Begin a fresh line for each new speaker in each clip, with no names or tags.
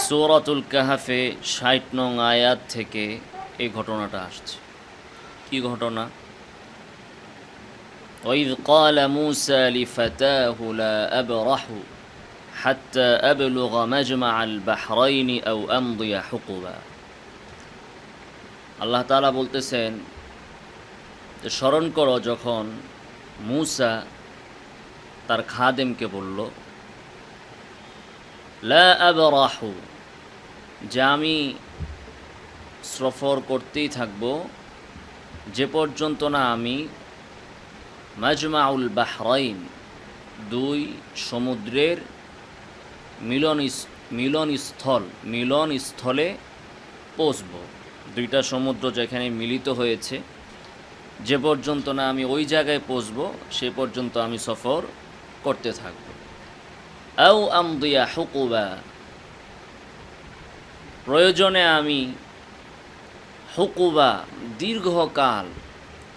সৌরাতুল কাহাফে ষাট নং আয়াত থেকে এই ঘটনাটা আসছে কি ঘটনা وإذ قال موسى لفتاه لا أبرح حتى أبلغ مجمع البحرين أو أمضي حقبا আল্লাহ তাআলা বলতেছেন যে স্মরণ করো যখন মূসা তার খাদেমকে বলল লা আবরাহু, যে আমি সফর করতেই থাকব, যে পর্যন্ত না আমি মাজমাউল বাহরাইন, দুই সমুদ্রের মিলন মিলনস্থল মিলনস্থলে পৌঁছব। দুইটা সমুদ্র যেখানে মিলিত হয়েছে, যে পর্যন্ত না আমি ওই জায়গায় পৌঁছব, সে পর্যন্ত আমি সফর করতে থাকব। আও আমদিয়া হুকুবা। প্রয়োজনে আমি হুকুবা দীর্ঘকাল,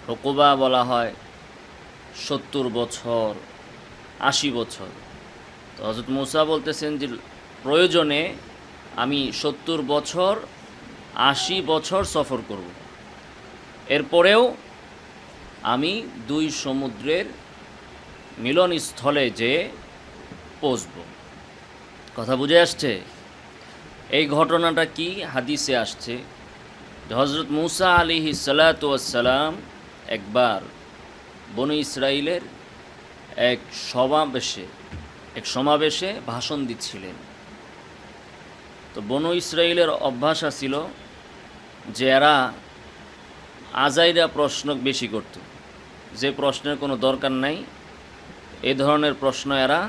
হুকুবা বলা হয় সত্তর বছর, আশি বছর। তো হজরত মুসা বলতেছেন যে, প্রয়োজনে আমি সত্তর বছর, আশি বছর সফর করব। এরপরেও আমি দুই সমুদ্রের মিলনস্থলে যে পৌঁছব কথা বুঝে আসছে? এই ঘটনাটা কি? হাদিসে আসছে। হজরত মুসা আলী সালাতাম একবার বনু ইসরায়েলের এক সমাবেশে এক সমাবেশে ভাষণ দিচ্ছিলেন। তো বনু ইসরায়েলের অভ্যাস ছিল যে এরা আজাইরা প্রশ্ন বেশি করত। যে প্রশ্নের কোনো দরকার নাই। এই ধরনের প্রশ্ন এরা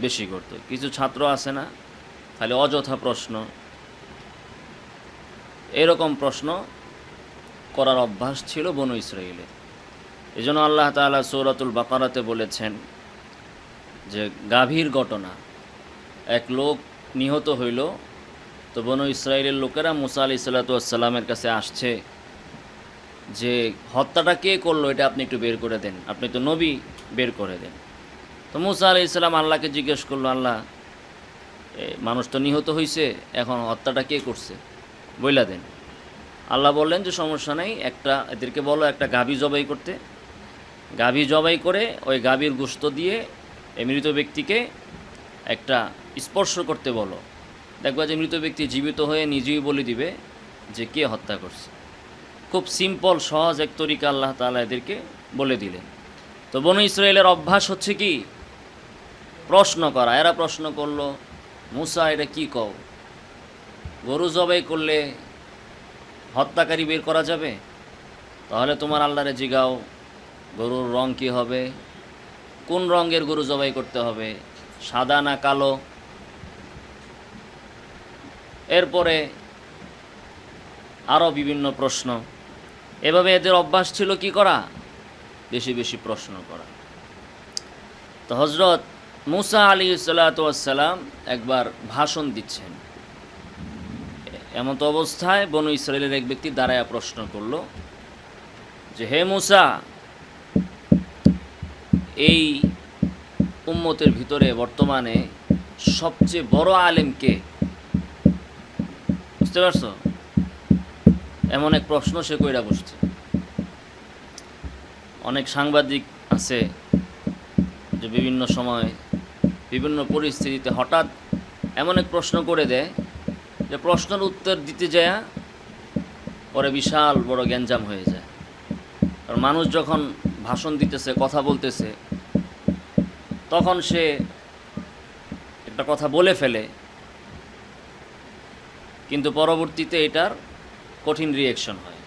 বেশি করত। কিছু ছাত্র আছে না? খালি অযথা প্রশ্ন। এরকম প্রশ্ন করার অভ্যাস ছিল বনু ইসরায়েলে এই জন্য আল্লাহ তাআলা সৌরাতুল বাকারাতে বলেছেন যে, গাভীর ঘটনা। এক লোক নিহত হইল, তো বনু ইসরায়েলের লোকেরা মুসা আলি সাল্লাতামের কাছে আসছে যে, হত্যাটা কে করল এটা আপনি একটু বের করে দেন। আপনি তো নবী, বের করে দেন। তো মুসা আলি ইসলাম আল্লাহকে জিজ্ঞেস করল, আল্লাহ মানুষ তো নিহত হয়েছে এখন হত্যাটা কে করছে? বইলা দেন। আল্লাহ বললেন যে, সমস্যা নেই, একটা, এদেরকে বলো একটা গাভী জবাই করতে। গাভী জবাই করে ওই গাভীর গোস্ত দিয়ে এই মৃত ব্যক্তিকে একটা স্পর্শ করতে বলো। দেখবা যে, মৃত ব্যক্তি জীবিত হয়ে নিজেই বলে দিবে যে, কে হত্যা করছে। খুব সিম্পল, সহজ এক তরিকা আল্লাহ তাআলা এদেরকে বলে দিলেন। তো বনু ইসরায়েলের অভ্যাস হচ্ছে কি প্রশ্ন করা। এরা প্রশ্ন করল, মুসা, এটা কি কও? গরু জবাই করলে হত্যাকারী বের করা যাবে? তাহলে তোমার আল্লাহরে জিগাও, গরুর রং কি হবে? কোন রঙের গরু জবাই করতে হবে? সাদা না কালো? এরপরে আরও বিভিন্ন প্রশ্ন। এভাবে এদের অভ্যাস ছিল কি করা? বেশি বেশি প্রশ্ন করা। তো হজরত মুসা আলী সাল্লাতাম একবার ভাষণ দিচ্ছেন। এমন তো অবস্থায় বনু ইসরায়েলের এক ব্যক্তি দাঁড়ায়া প্রশ্ন করল যে, হে মুসা, এই উম্মতের ভিতরে বর্তমানে সবচেয়ে বড় আলেমকে বুঝতে পারছ? এমন এক প্রশ্ন সে কইরা বসছে। অনেক সাংবাদিক আছে যে, বিভিন্ন সময় বিভিন্ন পরিস্থিতিতে হঠাৎ এমন এক প্রশ্ন করে দেয় যে প্রশ্নের উত্তর দিতে যায় পরে বিশাল বড় গ্যাঞ্জাম হয়ে যায়। আর মানুষ যখন ভাষণ দিতেছে, কথা বলতেছে, তখন সে একটা কথা বলে ফেলে, কিন্তু পরবর্তীতে এটার কঠিন রিয়েকশন হয়।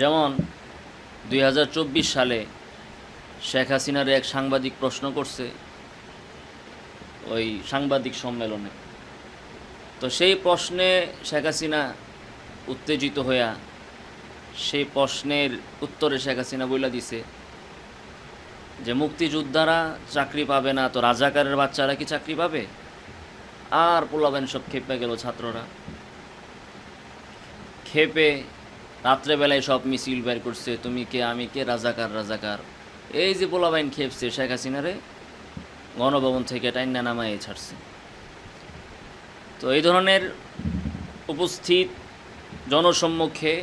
যেমন দুই হাজার চব্বিশ সালে শেখ হাসিনার এক সাংবাদিক প্রশ্ন করছে ওই সাংবাদিক সম্মেলনে। তো সেই প্রশ্নে শেখ হাসিনা উত্তেজিত হইয়া সেই প্রশ্নের উত্তরে শেখ হাসিনা বইলা দিছে যে, মুক্তিযোদ্ধারা চাকরি পাবে না, তো রাজাকারের বাচ্চারা কি চাকরি পাবে? আর পোলাবেন সব খেপে গেল ছাত্ররা। খেপে রাত্রেবেলায় সব মিছিল বের করছে, তুমি কে? আমি কে? রাজাকার রাজাকার। এই যে পোলাবাইন খেপছে শেখ হাসিনারে গণভবন থেকে টাইনা নামাই ছাড়ছে। তো এই ধরনের উপস্থিত জনসম্মুখে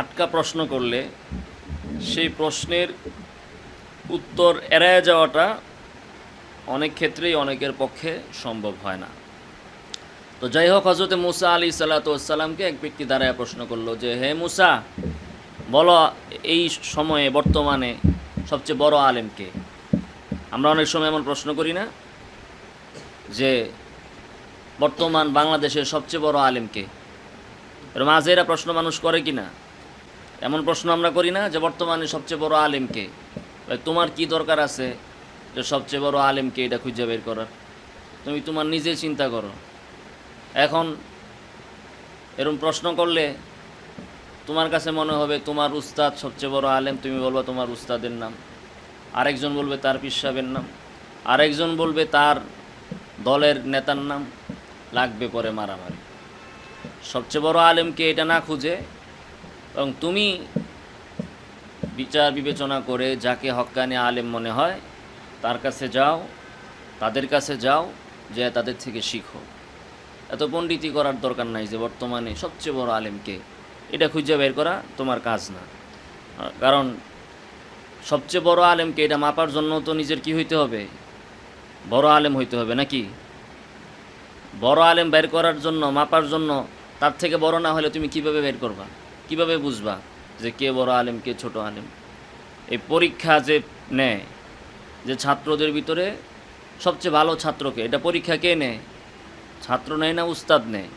আটকা প্রশ্ন করলে সেই প্রশ্নের উত্তর এড়ায় যাওয়াটা অনেক ক্ষেত্রেই অনেকের পক্ষে সম্ভব হয় না। তো যাই হোক হজরতে মুসা আলী সাল্লাতামকে এক ব্যক্তি দাঁড়ায় প্রশ্ন করল যে, হে মুসা, বলো এই সময়ে বর্তমানে সবচেয়ে বড় আলেমকে আমরা অনেক সময় এমন প্রশ্ন করি না যে বর্তমান বাংলাদেশের সবচেয়ে বড় আলেমকে এর মাঝে এরা প্রশ্ন মানুষ করে কি না এমন প্রশ্ন আমরা করি না যে বর্তমানে সবচেয়ে বড় আলেমকে তোমার কি দরকার আছে যে সবচেয়ে বড় আলেমকে এটা খুঁজে বের করার? তুমি তোমার নিজে চিন্তা করো। এখন এরকম প্রশ্ন করলে তোমার কাছে মনে হবে তোমার উস্তাদ সবচেয়ে বড় আলেম, তুমি বলবা তোমার উস্তাদের নাম। আরেকজন বলবে তার পিসাবের নাম, আরেকজন বলবে তার দলের নেতার নাম, লাগবে পরে মারামারি। সবচেয়ে বড় আলেমকে এটা না খুঁজে? এবং তুমি বিচার বিবেচনা করে যাকে হক্কানি আলেম মনে হয়, তার কাছে যাও, তাদের কাছে যাও, যে তাদের থেকে শিখো। এত পণ্ডিতি করার দরকার নাই যে বর্তমানে সবচেয়ে বড় আলেমকে এটা খুঁজে বের করা তোমার কাজ না। কারণ সবচেয়ে বড় আলেমকে এটা মাপার জন্য তো নিজের কি হইতে হবে? বড় আলেম হইতে হবে নাকি? বড় আলেম বের করার জন্য, মাপার জন্য, তার থেকে বড় না হলে তুমি কীভাবে বের করবা? কীভাবে বুঝবা যে কে বড় আলেম, কে ছোট আলেম? এই পরীক্ষা যে নেয়, যে ছাত্রদের ভিতরে সবচেয়ে ভালো ছাত্রকে এটা পরীক্ষা কে নেয়? ছাত্র নেয় না উস্তাদ নেয়?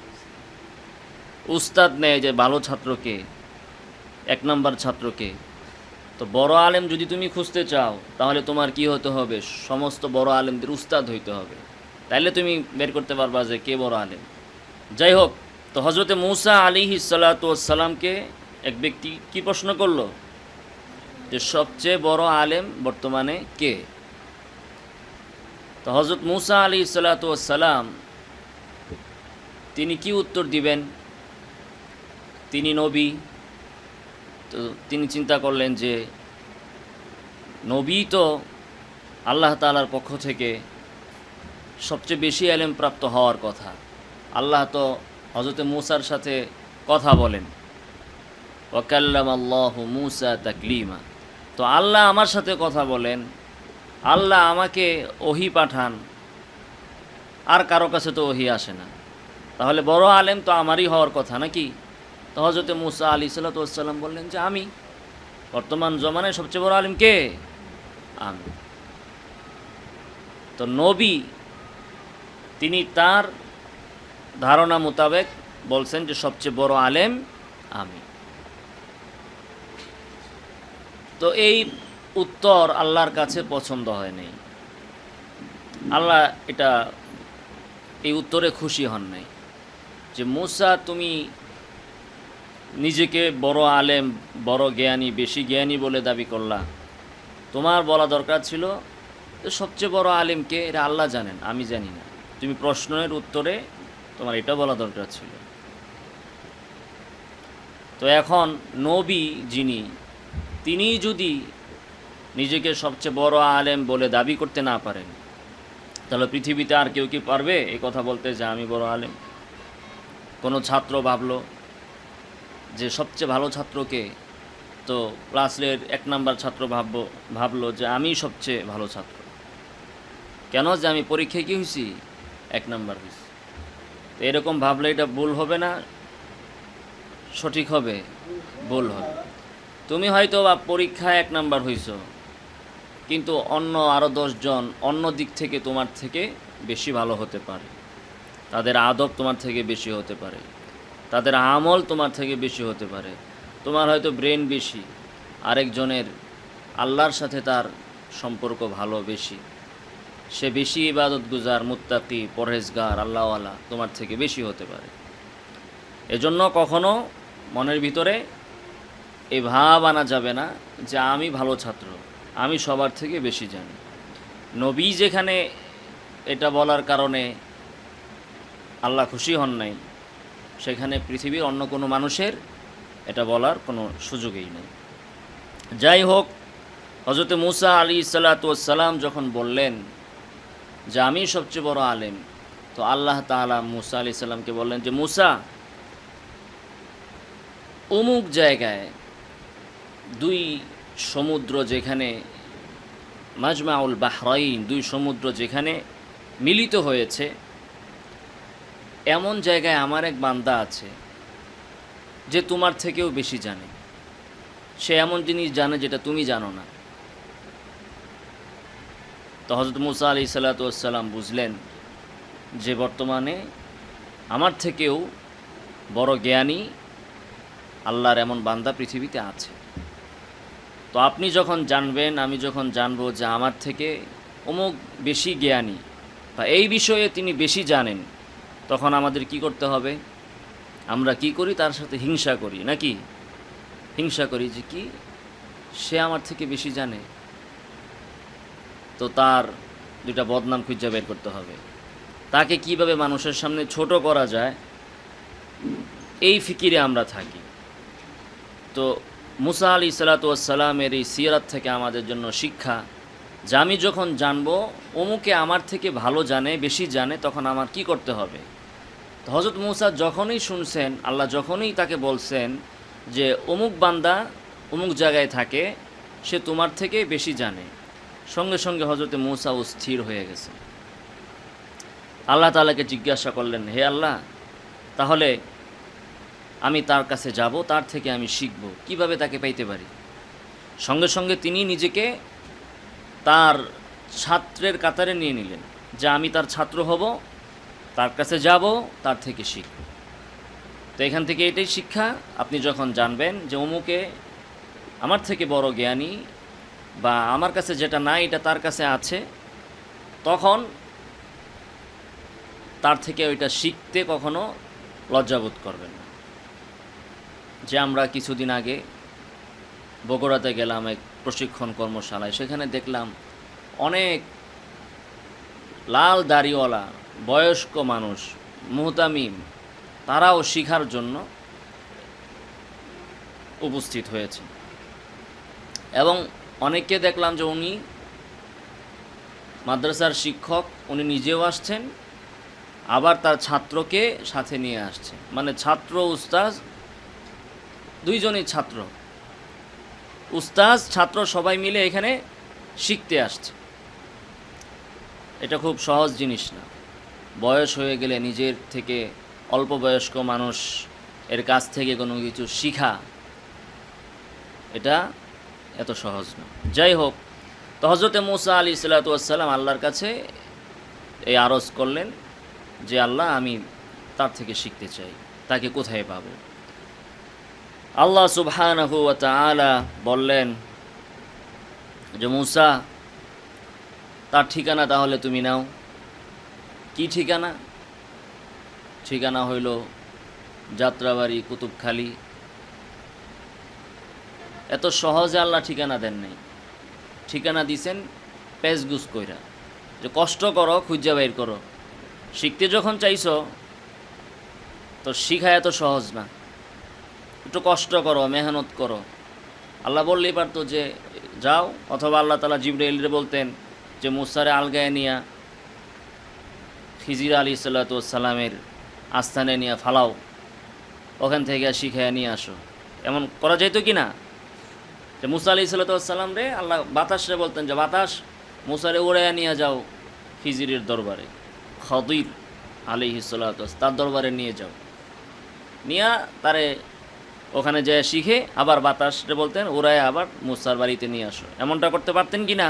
উস্তাদ নেয় যে ভালো ছাত্রকে এক নম্বর ছাত্রকে তো বড় আলেম যদি তুমি খুঁজতে চাও, তাহলে তোমার কি হতে হবে? সমস্ত বড় আলেমদের উস্তাদ হইতে হবে। তাইলে তুমি বের করতে পারবা যে কে বড় আলেম। যাই হোক, তো হজরতে মৌসা আলী সালাতামকে এক ব্যক্তি কি প্রশ্ন করল? যে সবচেয়ে বড় আলেম বর্তমানে কে? তো হজরত মুসা আলী সালাতাম তিনি কি উত্তর দিবেন? তিনি নবী তো তিনি চিন্তা করলেন যে নবী তো আল্লাহ তালার পক্ষ থেকে সবচেয়ে বেশি আলেম প্রাপ্ত হওয়ার কথা। আল্লাহ তো হজরতে মুসার সাথে কথা বলেন। ওয়াকাল্লাম আল্লাহ মুসা তাকলিমা। তো আল্লাহ আমার সাথে কথা বলেন। আল্লাহ আমাকে ওহি পাঠান। আর কারও কাছে তো ওহি আসে না। তাহলে বড় আলেম তো আমারই হওয়ার কথা নাকি? তো হজরতে মুসা আলী সাল্লাতাম বললেন যে আমি, বর্তমান জমানায় সবচেয়ে বড় আলেম কে? আমি। তো নবী, তিনি তার ধারণা মোতাবেক বলছেন যে সবচেয়ে বড় আলেম আমি। তো এই উত্তর আল্লাহর কাছে পছন্দ হয়নি আল্লাহ এটা, এই উত্তরে খুশি হন নাই যে, মুসা, তুমি নিজেকে বড় আলেম, বড় জ্ঞানী, বেশি জ্ঞানী বলে দাবি করলা তোমার বলা দরকার ছিল সবচেয়ে বড় আলেমকে এটা আল্লাহ জানেন, আমি জানি না। তুমি প্রশ্নের উত্তরে তোমার এটা বলা দরকার ছিল। তো এখন নবী যিনি, তিনি যদি নিজেকে সবচেয়ে বড় আলেম বলে দাবি করতে না পারেন, তাহলে পৃথিবীতে আর কেউ কি পারবে এই কথা বলতে যে আমি বড় আলেম? কোনো ছাত্র ভাবলো যে সবচেয়ে ভালো ছাত্রকে তো ক্লাসের এক নাম্বার ছাত্র ভাবব, ভাবলো যে আমি সবচেয়ে ভালো ছাত্র। কেন যে আমি পরীক্ষায় কী হয়েছি এক নাম্বার হয়েছি তো এরকম ভাবলে এটা ভুল হবে না? সঠিক হবে, ভুল হবে। তুমি হয়তো বা পরীক্ষায় এক নাম্বার হইছো, কিন্তু অন্য আরও দশজন অন্য দিক থেকে তোমার থেকে বেশি ভালো হতে পারে। তাদের আদব তোমার থেকে বেশি হতে পারে। তাদের আমল তোমার থেকে বেশি হতে পারে। তোমার হয়তো ব্রেন বেশি, আরেকজনের আল্লাহর সাথে তার সম্পর্ক ভালো বেশি। সে বেশি ইবাদত গুজার মুত্তাকি, পরহেজগার, আল্লাহওয়ালা তোমার থেকে বেশি হতে পারে। এজন্য কখনো মনের ভিতরে এ ভাব আনা যাবে না যে আমি ভালো ছাত্র, আমি সবার থেকে বেশি জানি। নবী যেখানে এটা বলার কারণে আল্লাহ খুশি হন নাই সেখানে পৃথিবীর অন্য কোনো মানুষের এটা বলার কোনো সুযোগই নেই। যাই হোক হজরত মুসা আলী সাল্লাতাম যখন বললেন যে, আমি সবচেয়ে বড় আলেম, তো আল্লাহ তাআলা মুসা আলি সাল্লামকে বললেন যে, মুসা, অমুক জায়গায় দুই সমুদ্র যেখানে মাজমাউল বাহরাইন, দুই সমুদ্র যেখানে মিলিত হয়েছে এমন জায়গায় আমার এক বান্দা আছে যে তোমার থেকেও বেশি জানে। সে এমন জিনিস জানে যেটা তুমি জানো না। তো হজরত মুসা আলি সাল্লাতাম বুঝলেন যে বর্তমানে আমার থেকেও বড় জ্ঞানী আল্লাহর এমন বান্দা পৃথিবীতে আছে। তো আপনি যখন জানবেন, আমি যখন জানব যে আমার থেকে অমুক বেশি জ্ঞানী বা এই বিষয়ে তিনি বেশি জানেন তখন আমাদের কি করতে হবে? আমরা কি করি? তার সাথে হিংসা করি, নাকি? হিংসা করি যে কি? সে আমার থেকে বেশি জানে। তো তার দুটা বদনাম খুঁজে বের করতে হবে। তাকে কীভাবে মানুষের সামনে ছোট করা যায়? এই ফিকিরে আমরা থাকি। তো মুসা আলি সালাতামের এই সিরাত থেকে আমাদের জন্য শিক্ষা যে আমি যখন জানব, অমুকে আমার থেকে ভালো জানে, বেশি জানে, তখন আমার কি করতে হবে? হজরত মুসা যখনই শুনছেন, আল্লাহ যখনই তাকে বলছেন যে, অমুক বান্দা অমুক জায়গায় থাকে, সে তোমার থেকে বেশি জানে। সঙ্গে সঙ্গে হজরতে মৌসা স্থির হয়ে গেছে। আল্লাহ তালাকে জিজ্ঞাসা করলেন, হে আল্লাহ, তাহলে আমি তার কাছে যাব, তার থেকে আমি শিখব, কীভাবে তাকে পাইতে পারি? সঙ্গে সঙ্গে তিনি নিজেকে তার ছাত্রের কাতারে নিয়ে নিলেন যে আমি তার ছাত্র হব, তার কাছে যাব, তার থেকে শিখব। তো এখান থেকে এটাই শিক্ষা। আপনি যখন জানবেন যে অমুকে আমার থেকে বড় জ্ঞানী বা আমার কাছে যেটা নাই এটা তার কাছে আছে, তখন তার থেকে ওইটা শিখতে কখনো লজ্জাবোধ করবেন না। যে আমরা কিছুদিন আগে বগুড়াতে গেলাম এক প্রশিক্ষণ কর্মশালায়। সেখানে দেখলাম অনেক লাল দাড়িওয়ালা, বয়স্ক মানুষ, মুহতামিম, তারাও শিখার জন্য উপস্থিত হয়েছে। এবং অনেককে দেখলাম যে উনি মাদ্রাসার শিক্ষক, উনি নিজেও আসছেন, আবার তার ছাত্রকে সাথে নিয়ে আসছে। মানে ছাত্র উস্তাজ দুইজনই ছাত্র। উস্তাজ ছাত্র সবাই মিলে এখানে শিখতে আসছে। এটা খুব সহজ জিনিস না। বয়স হয়ে গেলে নিজের থেকে অল্প বয়স্ক মানুষ এর কাছ থেকে কোনো কিছু শিখা, এটা এত সহজ না। যাই হোক, তো হজরতে মুসা আলী সাল্লাতাম আল্লাহর কাছে এই আরজ করলেন যে, আল্লাহ, আমি তার থেকে শিখতে চাই, তাকে কোথায় পাব? আল্লাহ তাআলা বললেন যে, মুসা, তার ঠিকানা তাহলে তুমি নাও। কি ঠিকানা? ঠিকানা হইল যাত্রাবাড়ি কুতুবখালী। এত সহজে আল্লাহ ঠিকানা দেন নাই। ঠিকানা দিছেন পেজগুজ কইরা। যে, কষ্ট করো, খুঁজা বাইর করো। শিখতে যখন চাইছো, তো শিখা এত সহজ না। একটু কষ্ট করো, মেহনত করো। আল্লাহ বললেই পারতো যে, যাও, অথবা আল্লাহ তালা জিবরাইলরে বলতেন যে, মুসারে আলগায় নিয়া খিজির আলী সাল্লাতামের আস্থানে নিয়ে ফালাও, ওখান থেকে শিখায় নিয়ে আসো। এমন করা যাইতো কি না? যে, মুসা আলি সাল্লাতাম রে আল্লাহ বাতাসরে বলতেন যে, বাতাস, মুসারে উড়াইয়া নিয়ে যাও খিজিরের দরবারে, খদির আলি তার দরবারে নিয়ে যাও। নিয়া তারে ওখানে যায় শিখে আবার বাতাসরে বলতেন, ওরাই আবার মুসার বাড়িতে নিয়ে আসো এমনটা করতে পারতেন কি না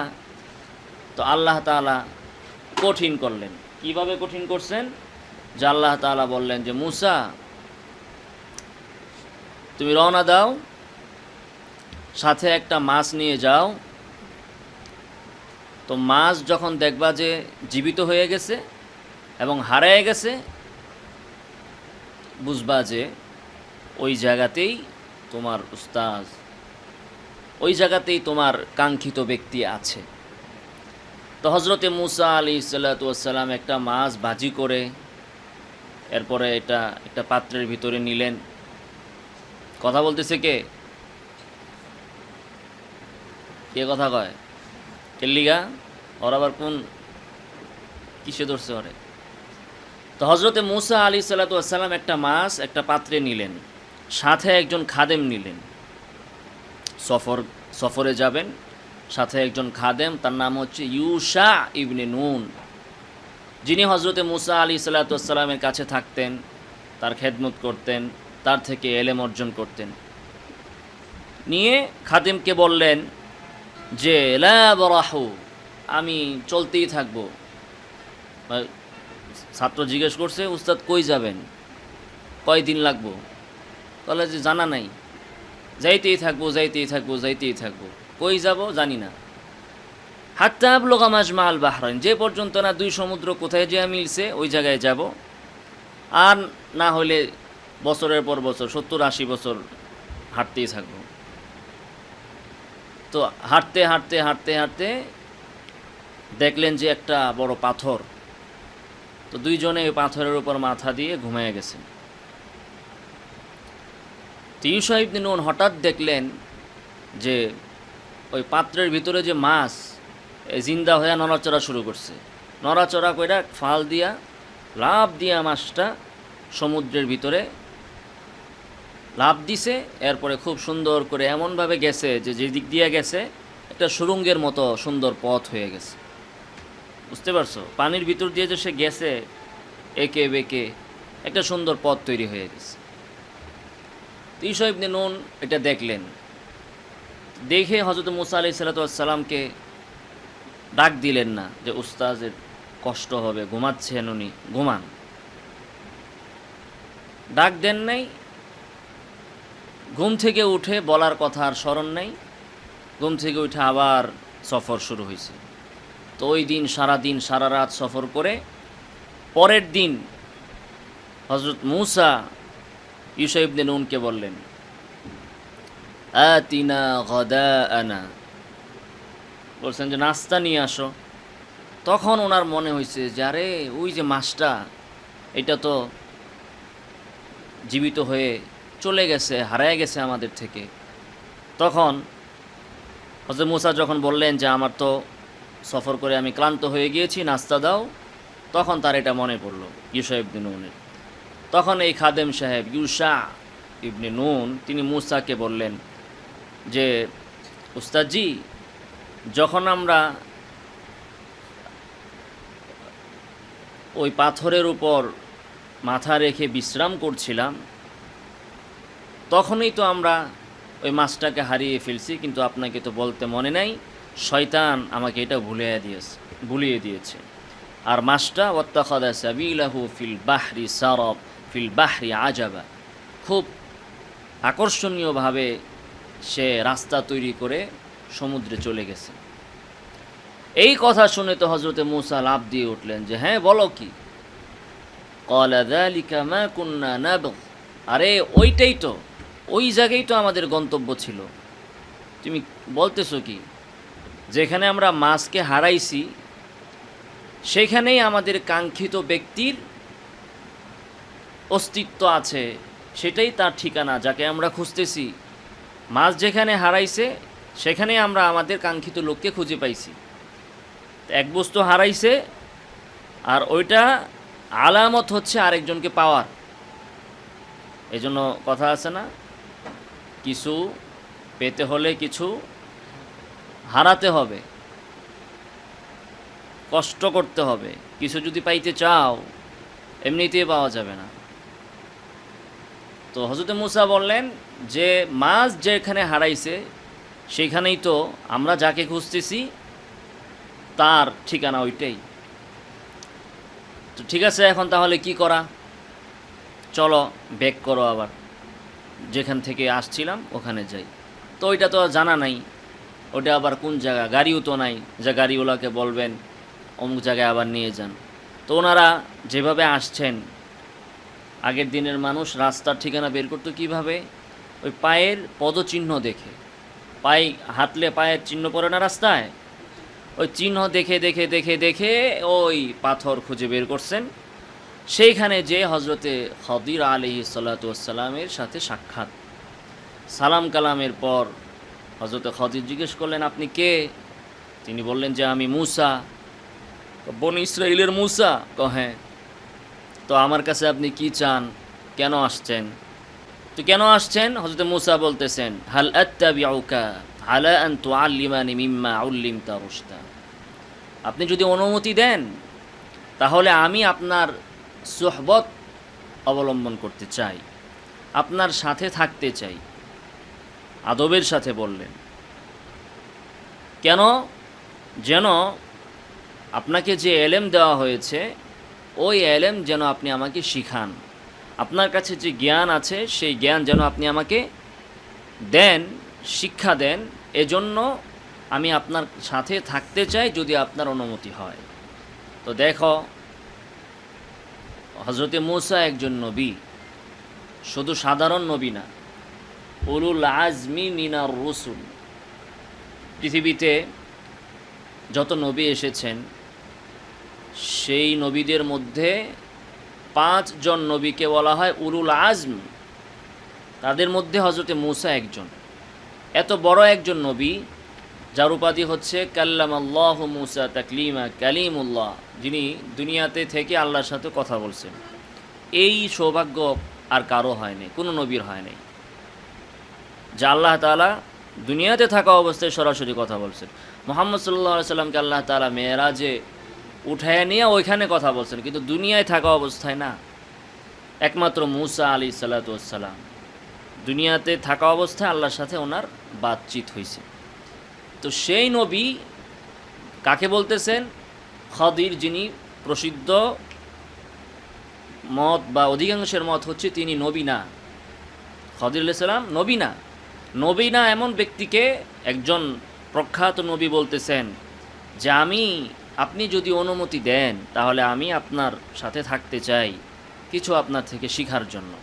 তো আল্লাহ তালা কঠিন করলেন। কীভাবে কঠিন করছেন? যে আল্লাহ তালা বললেন যে, মুসা, তুমি রওনা দাও, সাথে একটা মাছ নিয়ে যাও। তো মাছ যখন দেখবা যে জীবিত হয়ে গেছে এবং হারায় গেছে, বুঝবা যে ওই জায়গাতেই তোমার উস্তাজ ওই জায়গাতেই তোমার কাঙ্ক্ষিত ব্যক্তি আছে। তো হজরতে মুসা আলী সাল্লাতাম একটা মাছ ভাজি করে, এরপরে এটা একটা পাত্রের ভিতরে নিলেন। কথা বলতেছে কে? কে কথা কয়? কেল্লিগা ওর আবার কোন কিসে ধরছে ওরে? তো হজরতে মুসা আলী সাল্লাতাম একটা মাছ একটা পাত্রে নিলেন। সাথে একজন খাদেম নিলেন। সফর, সফরে যাবেন। সাথে একজন খাদেম, তার নাম হচ্ছে ইউসা ইবনে নুন। যিনি হজরতে মুসা আলী সাল্লাতামের কাছে থাকতেন, তার খেদমত করতেন, তার থেকে এলেম অর্জন করতেন। নিয়ে খাদিমকে বললেন যে বরাহু, আমি চলতেই থাকব। ছাত্র জিজ্ঞেস করছে, উস্তাদ, কই যাবেন? কয় দিন লাগবো? বলে যে জানা নাই, যাইতেই থাকব যাইতেই থাকব যাইতেই থাকব। কই যাব জানি না। হাত্তাব লোকামাজ মাল বাহরাইন, যে পর্যন্ত না দুই সমুদ্র কোথায় যে মিলছে, ওই জায়গায় যাব। আর না হলে বছরের পর বছর, সত্তর আশি বছর হাঁটতেই থাকব। তো হাঁটতে হাঁটতে হাঁটতে হাঁটতে দেখলেন যে একটা বড় পাথর। তো দুইজনে ওই পাথরের উপর মাথা দিয়ে ঘুমিয়ে গেছেন। তো ইউসা নুন হঠাৎ দেখলেন যে ওই পাত্রের ভিতরে যে মাছ জিন্দা হয়ে নড়াচড়া শুরু করছে। নড়াচড়া কইরা ফাল দিয়া লাভ দিয়া মাছটা সমুদ্রের ভিতরে লাভ দিছে, এরপরে খুব সুন্দর করে এমনভাবে গেছে যে যে দিক দিয়ে গেছে, একটা সুরঙ্গের মতো সুন্দর পথ হয়ে গেছে। বুঝতে পারছ? পানির ভিতর দিয়ে যে সে গেছে, একে বেঁকে একটা সুন্দর পথ তৈরি হয়ে গেছে। তো ঈশা ইবনে নুন এটা দেখলেন। দেখে হজরত মুসা আলি সাল্লাতামকে ডাক দিলেন না যে উস্তাজের কষ্ট হবে, ঘুমাচ্ছেন উনি, ঘুমান। ডাক দেন নাই। ঘুম থেকে উঠে বলার কথা আর স্মরণ নেই। ঘুম থেকে উঠে আবার সফর শুরু হয়েছে। তো ওই দিন সারা দিন, সারা রাত সফর করে পরের দিন হজরত মুসা ইউসা ইবনে নুনকে বললেন, আতিনা গদা আনা বলছেন যে, নাস্তা নিয়ে আসো। তখন ওনার মনে হয়েছে যে, আরে, ওই যে মাছটা, এটা তো জীবিত হয়ে চলে গেছে, হারায় গেছে আমাদের থেকে। তখন হজরত মুসা যখন বললেন যে, আমার তো সফর করে আমি ক্লান্ত হয়ে গিয়েছি, নাস্তা দাও, তখন তার এটা মনে পড়ল ইউসা ইবনে নুনের। তখন এই খাদেম সাহেব, ইউসা ইবনে নুন, তিনি মুসাকে বললেন যে, উস্তাদজি, যখন আমরা ওই পাথরের উপর মাথা রেখে বিশ্রাম করছিলাম, তখনই তো আমরা ওই মাছটাকে হারিয়ে ফেলছি, কিন্তু আপনাকে তো বলতে মনে নাই, শয়তান আমাকে এটা ভুলিয়ে দিয়েছে ভুলিয়ে দিয়েছে। আর মাছটা ওত্তাখাদা সাবিলাহু ফিল বাহরি সারব ফিল বাহরি আজাবা। খুব আকর্ষণীয়ভাবে সে রাস্তা তৈরি করে সমুদ্রে চলে গেছে। এই কথা শুনে তো হজরতে মুসা লাভ দিয়ে উঠলেন যে হ্যাঁ বলো কি? কুন্না আরে, ওইটাই তো, ওই জায়গায় তো আমাদের গন্তব্য ছিল। তুমি বলতেছো কি, যেখানে আমরা মাছকে হারাইছি, সেখানেই আমাদের কাঙ্ক্ষিত ব্যক্তির অস্তিত্ব আছে, সেটাই তার ঠিকানা, যাকে আমরা খুঁজতেছি। মাছ যেখানে হারাইছে, সেখানে আমরা আমাদের কাঙ্ক্ষিত লোককে খুঁজে পাইছি। এক বস্তু হারাইছে, আর ওইটা আলামত হচ্ছে আরেকজনকে পাওয়ার। এই জন্য কথা আছে না? কিছু পেতে হলে কিছু হারাতে হবে। কষ্ট করতে হবে। কিছু যদি পাইতে চাও, এমনিতেই পাওয়া যাবে না। তো হজরত মুসা বললেন, যে মাছ যেখানে হারাইছে, সেখানেই তো আমরা যাকে খুঁজতেছি, তার ঠিকানা ওইটাই। তো ঠিক আছে, এখন তাহলে কি করা? চলো, ব্যাক করো আবার। যেখান থেকে আসছিলাম, ওখানে যাই। তো ওইটা তো জানা নাই ওটা আবার কোন জায়গা? গাড়িও তো নাই, যে গাড়িওয়ালাকে বলবেন, অমুক জায়গায় আবার নিয়ে যান। তো ওনারা যেভাবে আসছেন আগের দিনের মানুষ রাস্তার ঠিকানা বের করতো কীভাবে? ওই পায়ের পদচিহ্ন দেখে। পায়ে হাঁটলে পায়ের চিহ্ন পড়ে না রাস্তায়? ওই চিহ্ন দেখে দেখে দেখে দেখে ওই পাথর খুঁজে বের করছেন। সেইখানে যে হজরতে খদির আলি সাল্লাতামের সাথে সাক্ষাৎ। সালাম কালামের পর হজরতে খদির জিজ্ঞেস করলেন, আপনি কে? তিনি বললেন যে, আমি মুসা। বন ইসরায়েলের মুসা? ক হ্যাঁ। তো আমার কাছে আপনি কি চান? কেন আসছেন? তো কেন আসছেন? হজরত মুসা বলতেছেন, হাল আত্তাবিউকা আলা আন তুআল্লিমানি মিম্মা উল্লিমতা রুশদা? আপনি যদি অনুমতি দেন, তাহলে আমি আপনার সোহবত অবলম্বন করতে চাই। আপনার সাথে থাকতে চাই। আদবের সাথে বললেন। কেন? যেন আপনাকে যে এলেম দেওয়া হয়েছে ওই এলেম যেন আপনি আমাকে শিখান। আপনার কাছে যে জ্ঞান আছে, সেই জ্ঞান যেন আপনি আমাকে দেন, শিক্ষা দেন, এজন্য আমি আপনার সাথে থাকতে চাই যদি আপনার অনুমতি হয়। তো দেখো হজরতে মূসা একজন নবী, শুধু সাধারণ নবী না, উলুল আজমি মিনার রসুল, পৃথিবীতে যত নবী এসেছেন সেই নবীদের মধ্যে পাঁচজন নবীকে বলা হয় উরুল আজম। তাদের মধ্যে হজরতে মুসা একজন। এত বড় একজন নবী, যার উপাধি হচ্ছে কাল্লাম আল্লাহ মুসা তাকলিমা কালিমুল্লাহ, যিনি দুনিয়াতে থেকে আল্লাহর সাথে কথা বলছেন। এই সৌভাগ্য আর কারও হয়নি কোনো নবীর হয়নি যা আল্লাহ তালা দুনিয়াতে থাকা অবস্থায় সরাসরি কথা বলছেন। মোহাম্মদ সাল্লাহ সাল্লামকে আল্লাহ তালা মেয়েরাজে উঠায় নিয়ে ওইখানে কথা বলছেন, কিন্তু দুনিয়ায় থাকা অবস্থায় না। একমাত্র মুসা আলী সাল্লাতাম দুনিয়াতে থাকা অবস্থায় আল্লাহর সাথে ওনার বাতচিত হয়েছে তো সেই নবী কাকে বলতেছেন? খদির যিনি প্রসিদ্ধ মত বা অধিকাংশের মত হচ্ছে তিনি নবী না। খদির সালাম নবী না। নবী না এমন ব্যক্তিকে একজন প্রখ্যাত নবী বলতেছেন, যে আমি আপনি যদি অনুমতি দেন, তাহলে আমি আপনার সাথে থাকতে চাই কিছু আপনার থেকে শিখার জন্য।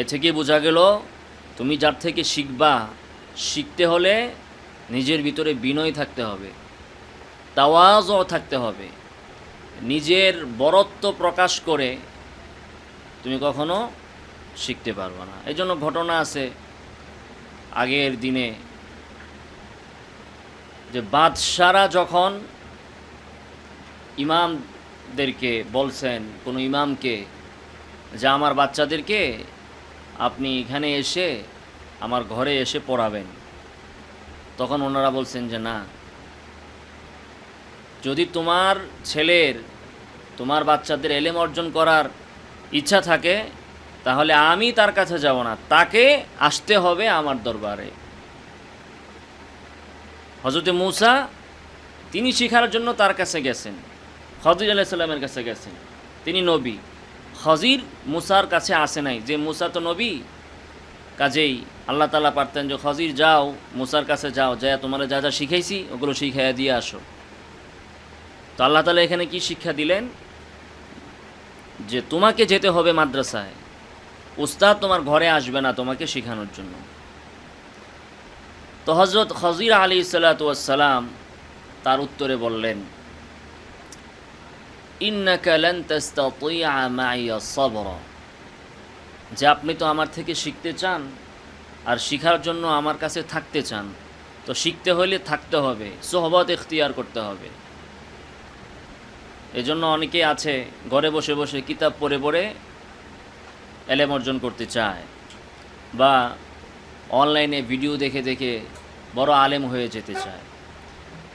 এ থেকে বোঝা গেল, তুমি যার থেকে শিখবা, শিখতে হলে নিজের ভিতরে বিনয় থাকতে হবে, তাওয়াজও থাকতে হবে। নিজের বরত্ব প্রকাশ করে তুমি কখনো শিখতে পারবে না। এই জন্য ঘটনা আছে আগের দিনে যে বাদশারা যখন ইমামদেরকে বলছেন, কোনো ইমামকে যে আমার বাচ্চাদেরকে আপনি এখানে এসে আমার ঘরে এসে পড়াবেন, তখন ওনারা বলছেন যে না। যদি তোমার ছেলের, তোমার বাচ্চাদের এলেম অর্জন করার ইচ্ছা থাকে, তাহলে আমি তার কাছে যাব না। তাকে আসতে হবে আমার দরবারে। হজরতে মূসা, তিনি শিখার জন্য তার কাছে গেছেন। হজির আলাইসাল্লামের কাছে গেছেন। তিনি নবী। হজির মুসার কাছে আসে নাই যে মুসা তো নবী। কাজেই আল্লাহ তালা পারতেন যে হজির যাও, মুসার কাছে যাও যা তোমার যা যা শিখাইছি, ওগুলো শিখাইয়া দিয়ে আসো। তো আল্লাহ তালা এখানে কি শিক্ষা দিলেন? যে, তোমাকে যেতে হবে মাদ্রাসায়। উস্তাদ তোমার ঘরে আসবে না তোমাকে শেখানোর জন্য। তো হজরত হজির আলী সালাতাম তার উত্তরে বললেন যে আপনি তো আমার থেকে শিখতে চান আর শিখার জন্য আমার কাছে থাকতে চান, তো শিখতে হলে থাকতে হবে, সোহবত এখতিয়ার করতে হবে। এজন্য অনেকে আছে, ঘরে বসে বসে কিতাব পড়ে পড়ে এলেম অর্জন করতে চায় বা অনলাইনে ভিডিও দেখে দেখে বড় আলেম হয়ে যেতে চায়।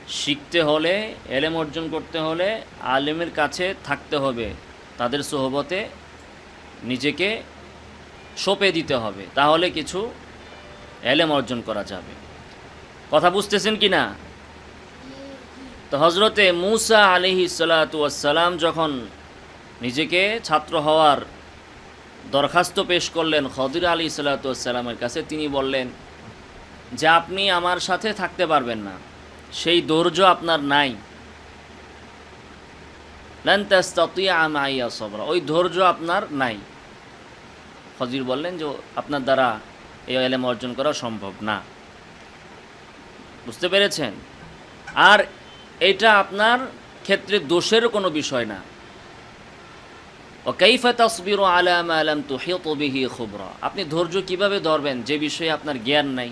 শিখতে হলে, এলেম অর্জন করতে হলে আলেমের কাছে থাকতে হবে। তাদের সোহবতে নিজেকে সঁপে দিতে হবে। তাহলে কিছু এলেম অর্জন করা যাবে। কথা বুঝতেছেন কি না? তো হজরতে মুসা আলিহি সালাতাম যখন নিজেকে ছাত্র হওয়ার দরখাস্ত পেশ করলেন খদির আলী সাল্লাতামের কাছে। তিনি বললেন, যে আপনি আমার সাথে থাকতে পারবেন না। সেই ধৈর্য আপনার নাই। সবরা। ওই ধৈর্য আপনার নাই। ফজির বললেন যে, আপনার দ্বারা এই এলেম অর্জন করা সম্ভব না। বুঝতে পেরেছেন? আর এটা আপনার ক্ষেত্রে দোষের কোনো বিষয় না। আপনি ধৈর্য কীভাবে ধরবেন? যে বিষয়ে আপনার জ্ঞান নাই।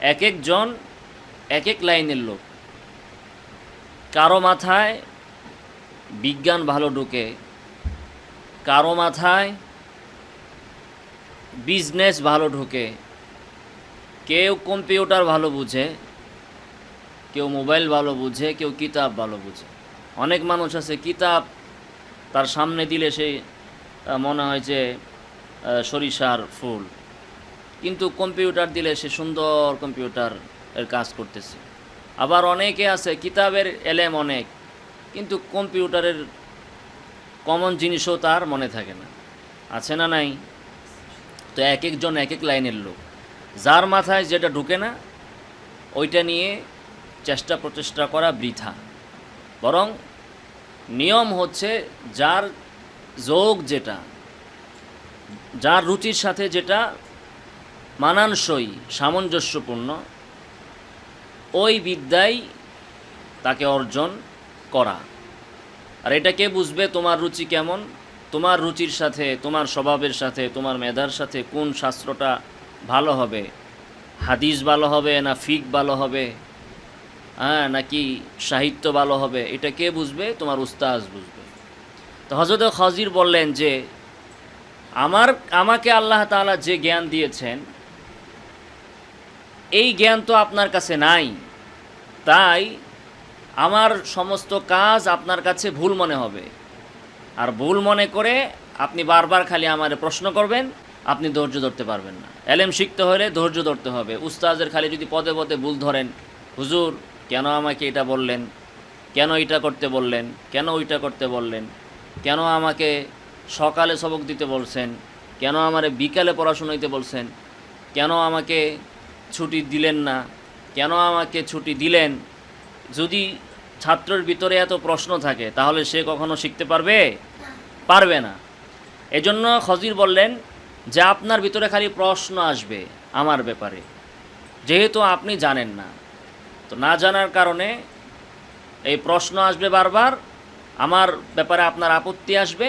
এক একজন, এক এক লাইনের লোক। কারও মাথায় বিজ্ঞান ভালো ঢুকে, কারও মাথায় বিজনেস ভালো ঢোকে। কেউ কম্পিউটার ভালো বুঝে, কেউ মোবাইল ভালো বুঝে, কেউ কিতাব ভালো বুঝে। অনেক মানুষ আছে কিতাব তার সামনে দিলে সে মনে হয় যে সরিষার ফুল। কিন্তু কম্পিউটার দিলে সে সুন্দর কম্পিউটার এর কাজ করতেছে। আবার অনেকে আছে, কিতাবের এলেম অনেক, কিন্তু কম্পিউটারের কমন জিনিসও তার মনে থাকে না। আছে না নাই? তো এক একজন এক এক লাইনের লোক। যার মাথায় যেটা ঢুকে না, ওইটা নিয়ে চেষ্টা প্রচেষ্টা করা বৃথা। বরং নিয়ম হচ্ছে যার যোগ যেটা, যার রুচির সাথে যেটা মানানসই, সামঞ্জস্যপূর্ণ, ওই বিদ্যাই তাকে অর্জন করা। আর এটা কে বুঝবে? তোমার রুচি কেমন? তোমার রুচির সাথে, তোমার স্বভাবের সাথে, তোমার মেধার সাথে কোন শাস্ত্রটা ভালো হবে? হাদিস ভালো হবে না ফিক ভালো হবে? হ্যাঁ নাকি সাহিত্য ভালো হবে? এটা কে বুঝবে? তোমার উস্তাজ বুঝবে। তো হজরত খাজির বললেন যে, আমার, আমাকে আল্লাহ তাআলা যে জ্ঞান দিয়েছেন, এই জ্ঞান তো আপনার কাছে নাই। তাই আমার সমস্ত কাজ আপনার কাছে ভুল মনে হবে। আর ভুল মনে করে আপনি বারবার খালি আমার প্রশ্ন করবেন, আপনি ধৈর্য ধরতে পারবেন না। এলেম শিখতে হলে ধৈর্য ধরতে হবে। উস্তাজের খালি যদি পদে পদে ভুল ধরেন, হুজুর কেন আমাকে এটা বললেন? কেন এটা করতে বললেন? কেন ওইটা করতে বললেন? কেন আমাকে সকালে সবক দিতে বলছেন? কেন আমারে বিকালে পড়াশোনা দিতে বলছেন? কেন আমাকে ছুটি দিলেন না? কেন আমাকে ছুটি দিলেন? যদি ছাত্রের ভিতরে এত প্রশ্ন থাকে, তাহলে সে কখনো শিখতে পারবে? পারবে না। এজন্য খজির বললেন যে, আপনার ভিতরে খালি প্রশ্ন আসবে আমার ব্যাপারে। যেহেতু আপনি জানেন না। তো না জানার কারণে এই প্রশ্ন আসবে বারবার। আমার ব্যাপারে আপনার আপত্তি আসবে।